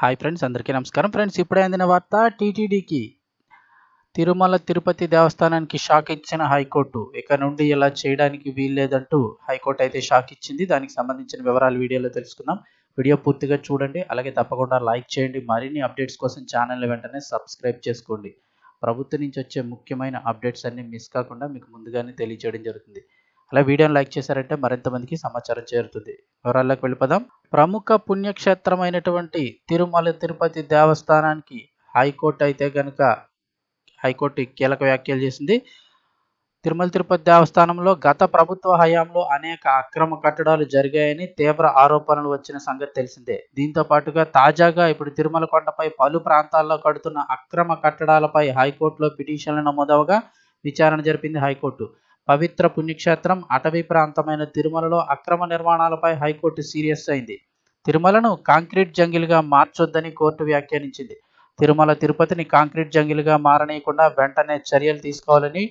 Hi friends అందరికీ నమస్కారం. Friends ఇప్పుడే అందిన వార్త టీటీడీకి. తిరుమల తిరుపతి దేవస్థానానికి షాక్ ఇచ్చిన హైకోర్టు. ఇక నుండి ఇలా చేయడానికి వీల్లేదంటూ హైకోర్టు అయితే షాక్ ఇచ్చింది. దానికి సంబంధించిన వివరాలు వీడియోలో తెలుసుకుందాం. వీడియో పూర్తిగా చూడండి. అలాగే తప్పకుండా లైక్ చేయండి. మరిన్ని అప్డేట్స్ కోసం ఛానల్ వెంటనే సబ్స్క్రైబ్ చేసుకోండి. ప్రభుత్వం నుంచి వచ్చే ముఖ్యమైన అప్డేట్స్ అన్ని మిస్ కాకుండా మీకు ముందుగానే తెలియజేయడం జరుగుతుంది. అలా వీడియోని లైక్ చేశారంటే మరింత మందికి సమాచారం చేరుతుంది. వివరాల్లోకి వెళ్ళిపోదాం. ప్రముఖ పుణ్యక్షేత్రమైనటువంటి తిరుమల తిరుపతి దేవస్థానానికి హైకోర్టు అయితే కనుక హైకోర్టు కీలక వ్యాఖ్యలు చేసింది. తిరుమల తిరుపతి దేవస్థానంలో గత ప్రభుత్వ హయాంలో అనేక అక్రమ కట్టడాలు జరిగాయని తీవ్ర ఆరోపణలు వచ్చిన సంగతి తెలిసిందే. దీంతో పాటుగా తాజాగా ఇప్పుడు తిరుమల కొండపై పలు ప్రాంతాల్లో కడుతున్న అక్రమ కట్టడాలపై హైకోర్టులో పిటిషన్లు నమోదవగా విచారణ జరిపింది హైకోర్టు. పవిత్ర పుణ్యక్షేత్రం అటవీ ప్రాంతమైన తిరుమలలో అక్రమ నిర్మాణాలపై హైకోర్టు సీరియస్ అయింది. తిరుమలను కాంక్రీట్ జంగిల్గా మార్చొద్దని కోర్టు వ్యాఖ్యానించింది. తిరుమల తిరుపతిని కాంక్రీట్ జంగిల్గా మారనీయకుండా వెంటనే చర్యలు తీసుకోవాలని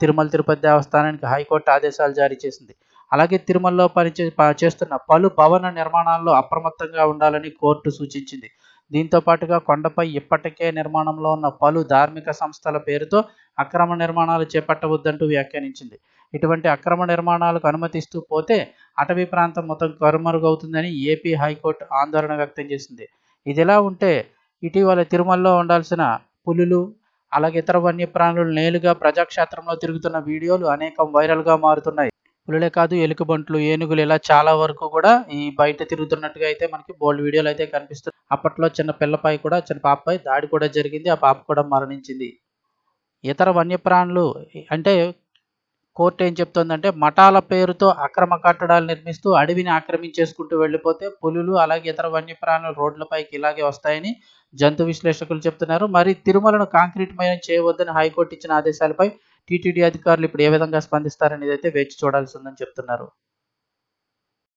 తిరుమల తిరుపతి దేవస్థానానికి హైకోర్టు ఆదేశాలు జారీ చేసింది. అలాగే తిరుమలలో పనిచే చేస్తున్న పలు భవన నిర్మాణాల్లో అప్రమత్తంగా ఉండాలని కోర్టు సూచించింది. దీంతో పాటుగా కొండపై ఇప్పటికే నిర్మాణంలో ఉన్న పలు ధార్మిక సంస్థల పేరుతో అక్రమ నిర్మాణాలు చేపట్టవద్దంటూ వ్యాఖ్యానించింది. ఇటువంటి అక్రమ నిర్మాణాలకు అనుమతిస్తూ పోతే అటవీ ప్రాంతం మొత్తం కరుమరుగవుతుందని ఏపీ హైకోర్టు ఆందోళన వ్యక్తం చేసింది. ఇదిలా ఉంటే ఇటీవల తిరుమలలో ఉండాల్సిన పులులు అలాగే ఇతర వన్యప్రాణులు నేలుగా ప్రజాక్షేత్రంలో తిరుగుతున్న వీడియోలు అనేకం వైరల్గా మారుతున్నాయి. పులులే కాదు ఎలుకబంట్లు ఏనుగులు ఇలా చాలా వరకు కూడా ఈ బయట తిరుగుతున్నట్టుగా అయితే మనకి బోల్డ్ వీడియోలు అయితే కనిపిస్తుంది అప్పట్లో చిన్న పిల్లపై కూడా చిన్న పాపపై దాడి కూడా జరిగింది. ఆ పాప కూడా మరణించింది. ఇతర వన్యప్రాణులు అంటే కోర్టు ఏం చెప్తుందంటే మఠాల పేరుతో అక్రమ కట్టడాలు నిర్మిస్తూ అడవిని ఆక్రమించేసుకుంటూ వెళ్ళిపోతే పులులు అలాగే ఇతర వన్యప్రాణులు రోడ్లపైకి ఇలాగే వస్తాయని జంతు విశ్లేషకులు చెప్తున్నారు. మరి తిరుమలను కాంక్రీట్ మయం చేయవద్దని హైకోర్టు ఇచ్చిన ఆదేశాలపై టీటీడీ అధికారులు ఇప్పుడు ఏ విధంగా స్పందిస్తారనేది అయితే వేచి చూడాల్సి ఉందని చెప్తున్నారు.